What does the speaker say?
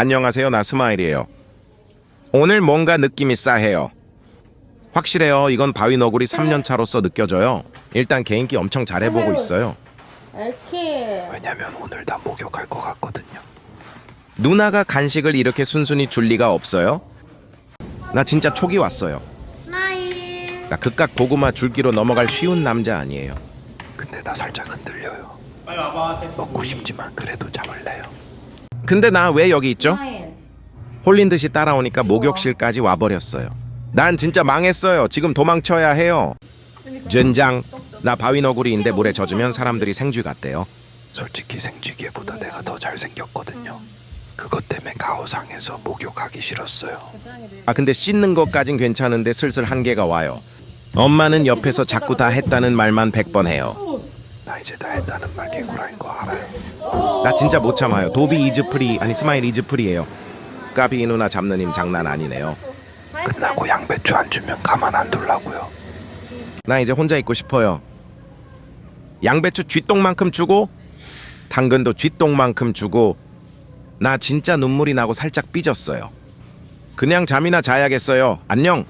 안녕하세요. 나 스마일이에요. 오늘 뭔가 느낌이 싸해요. 확실해요. 이건 바위 너구리 3년 차로서 느껴져요. 일단 개인기 엄청 잘해보고 있어요. 이렇게 왜냐면 오늘 다 목욕할 것 같거든요. 누나가 간식을 이렇게 순순히 줄 리가 없어요. 나 진짜 촉이 왔어요. 스마일 나 그깟 고구마 줄기로 넘어갈 쉬운 남자 아니에요. 근데 나 살짝 흔들려요. 먹고 싶지만 그래도 참을래요. 근데 나 왜 여기 있죠? 홀린 듯이 따라오니까 목욕실까지 와버렸어요. 난 진짜 망했어요. 지금 도망쳐야 해요. 젠장. 나 바위 너구리인데 물에 젖으면 사람들이 생쥐 같대요. 솔직히 생쥐개보다 내가 더 잘생겼거든요. 그것 때문에 가오상에서 목욕하기 싫었어요. 아 근데 씻는 것까진 괜찮은데 슬슬 한계가 와요. 엄마는 옆에서 자꾸 다 했다는 말만 100번 해요. 나 이제 다 했다는 말 개구라인 거 알아요. 나 진짜 못 참아요. 도비 이즈프리 아니 스마일 이즈프리예요. 까비 누나 잡는 힘 장난 아니네요. 끝나고 양배추 안 주면 가만 안 둘라고요. 나 이제 혼자 있고 싶어요. 양배추 쥐똥만큼 주고 당근도 쥐똥만큼 주고 나 진짜 눈물이 나고 살짝 삐졌어요. 그냥 잠이나 자야겠어요. 안녕.